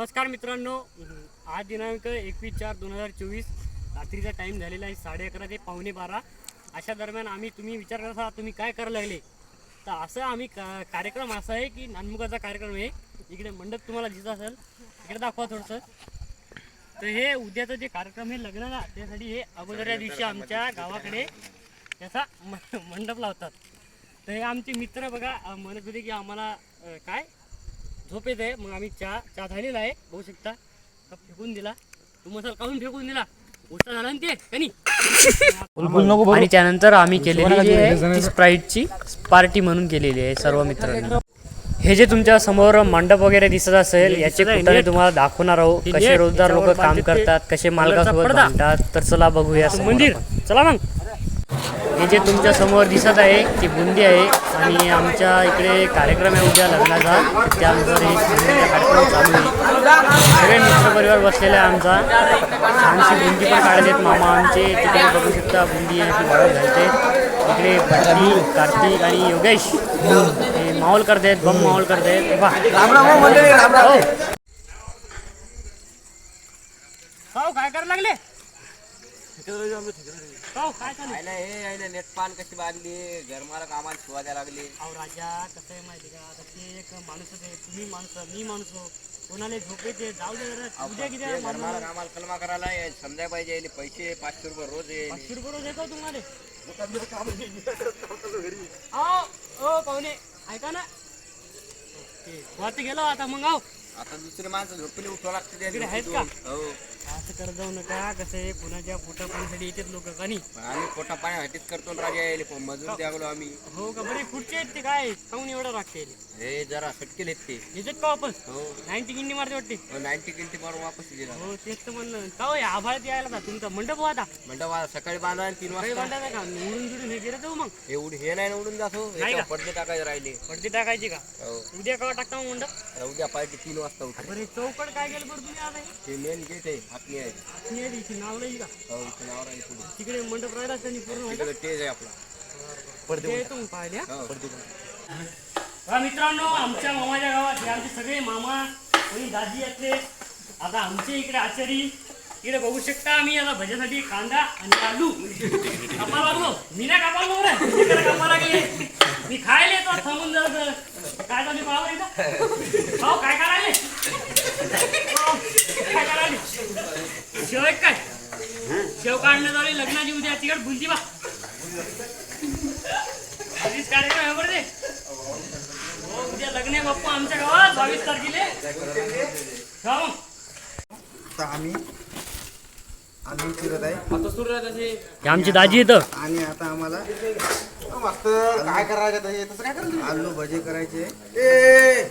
नमस्कार मित्रांनो. आज दिनांक एकवीस चार दोन हजार चोवीस. रात्रीचा टाईम झालेला आहे साडे अकरा ते पावणे बारा. अशा दरम्यान आम्ही तुम्ही विचार करत आहात तुम्ही काय करायला लागले? तर असं आम्ही का कार्यक्रम असा आहे की नानमुगाचा कार्यक्रम आहे. इकडे मंडप तुम्हाला दिसत असेल. इकडे दाखवा थोडंसं. तर हे उद्याचं जे कार्यक्रम आहे लग्नाला त्यासाठी हे अगोदरच्या दिवशी आमच्या गावाकडे त्याचा म- मंडप लावतात. तर हे आमचे मित्र बघा म्हणत होते की आम्हाला काय? झोप येत आहे. मग आम्ही चहा चहा झालेला आहे. बघू शकता. कप फेकून दिला. तू मसाला काढून फेकून दिला. गोष्ट झाला ना ते कनी आणि त्यानंतर आम्ही केलेली आहे स्प्राईटची पार्टी म्हणून केलेली आहे सर्व मित्रांनी. हे जे तुमच्यासमोर मंडप वगैरे दिसत असेल याचे कुठे तुम्हाला दाखवणार आहोत? कसे रोजदार लोक काम करतात? कसे मालकासोबत तर चला बघूया मंदिर. चला मग. हे जे तुमच्यासमोर दिसत आहे ती बुंदी आहे. आणि आमच्या इकडे कार्यक्रम आहे उद्या लग्नाचा. त्यानुसार हे बुंदीचा कार्यक्रम चालू आहे. सगळे मित्रपरिवार बसलेला आहे आमचा. छानशी बुंदी पण काढलेत मामा आमचे. तिकडे बघू शकता बुंदी आहे ती वाढत घालते. इकडे बंटी कार्तिक आणि योगेश. हे माहोल करतायत बम माहोल करतायत. वा हो. हो काय करायला लागले? काय चालू आयला हे आयला नेटपान कशी बांधली? गरमाला कामाला शिवा द्यायला लागली. अहो राजा कसं आहे माहिती का? आता ते एक माणूसच आहे तुम्ही माणसं मी माणूस हो. कोणाला झोप येते जाऊ दे जरा उद्या किती आहे गरमाला माणूस? कामाला कलमा करायला हे समजाय पाहिजे पैसे पाचशे रुपये रोज येईल पाचशे रुपये रोज येतो तुम्हाला. अहो ओ पाहुणे ऐका ना. ओके. वरती गेलो आता मग आहो आता दुसरी माणसं झोपली उठवा लागते त्या तिकडे आहेत झोपेतून. हो. असं करत जाऊ नका कसं आहे कुणाच्या पोटा पाण्यासाठी येतात लोक का नाही? आम्ही पोटा पाण्यासाठीच करतो ना राजा यायले पण मजूर द्यागलो आम्ही. हो का? बरे कुठचे आहेत ते काय? खाऊन एवढं लागते हे जरा सटकेल ते. येतात का वापस? हो. नाईन्टी किंडी मारते वाटते. नाईन्टी किंटी मारून वापस दिला हो तेच तर म्हणलं का हो आभाळात यायला का तुमचा मंडप हो आता मला सकाळी बांधा आणि तीन काही वाजता. वाटत का? उडून जुडून हे गेलं जाऊ मग. हे उड हे नाही ना उडून जातो नाही का? पडदे टाकायचे राहिले. पडदी टाकायची का? हो. उद्या केव्हा टाकता मग मंडप? आता उद्या पाहिजे तीन वाजता उठा बरे चौकड काय गेलं बरं तुम्ही आता ते मेन गेट आहे. आपली आहे हे इथे नाव नाही का हो इथे नाव राहील पुढे तिकडे मंडप राहिला त्यांनी पूर्ण व्हायला. तिकडे तेज आहे आपला ते येतो मग पाहिले हो हा मित्रांनो आमच्या मामाच्या गावात हे आमचे सगळे मामा कोणी दाजी असले. आता आमचे इकडे आचारी. इकडे बघू शकता आम्ही आता भज्यासाठी कांदा आणि आलू कापा लागलो. मी नाही कापा लागलो रे. इकडे कापा लागले? मी खायला येतो थांबून जरा काय चालू पाहावं इथं? काय करायले हो, काय करायले? शेव एक काय शेव काढण्यात आली लग्नाची उद्या तिकड बुंदी बा. आधीच कार्यक्रम आहे बरं ते. हो उद्या लग्न आहे बाप्पा आमच्या गावात बावीस तारखेला. हा आम्ही आम्ही फिरत आहे. हे आमची दाजी येतं आणि आता आम्हाला मास्तर काय करायचं हे? तसं काय करायचं आलू भजे करायचे. ए!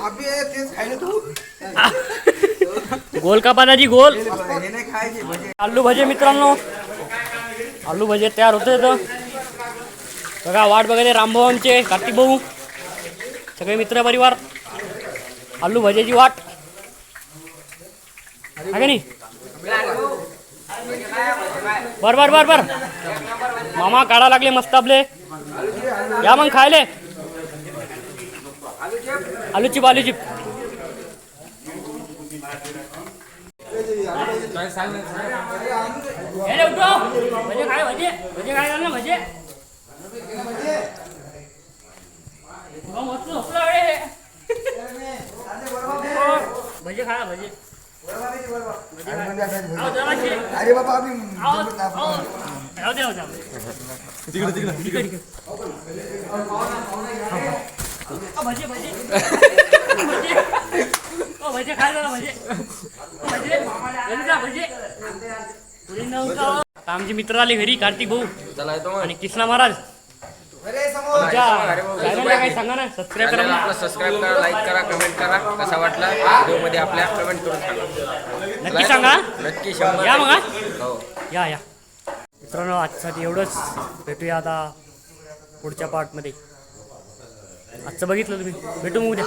अबे तेच खायला तू? गोल का दाजी गोल? आलू भजे मित्रांनो. आलू भजे तयार होते इथं. बघा वाट बघायचे रामभाऊ आमचे कार्तिक भाऊ. सगळे मित्र परिवार. आलू भजेची वाट. आहे नाही? बर बर बर बर. मामा काढा लागले मस्त आपले. या मग खायले. आलू चिप आलू चिप हे उठो भजे काय भजे भजे काय झालं रे? हो, भजे खा. आहो, जराशी. अरे बाबा आम्ही. तिकडे, तिकडे. अहो, भजे भजे भजे ओ भजे खाय जरा भजे ओ, भजे घरी जा, भजे पुढे नव्हतं. आता आमचे मित्र आले घरी कार्तिक भाऊ. आणि कृष्णा महाराज. तुमच्या चॅनलला काही सांगा ना सबस्क्राईब करा आपला सबस्क्राईब करा लाईक करा कमेंट करा. कसा वाटला? व्हिडिओमध्ये आपल्या कमेंट करून सांगा. नक्की सांगा. नक्की शंभर या मग हा. हो. या या. मित्रांनो आजसाठी एवढंच. भेटूया आता पुढच्या पार्टमध्ये आजचं बघितलं तुम्ही. भेटू मग उद्या.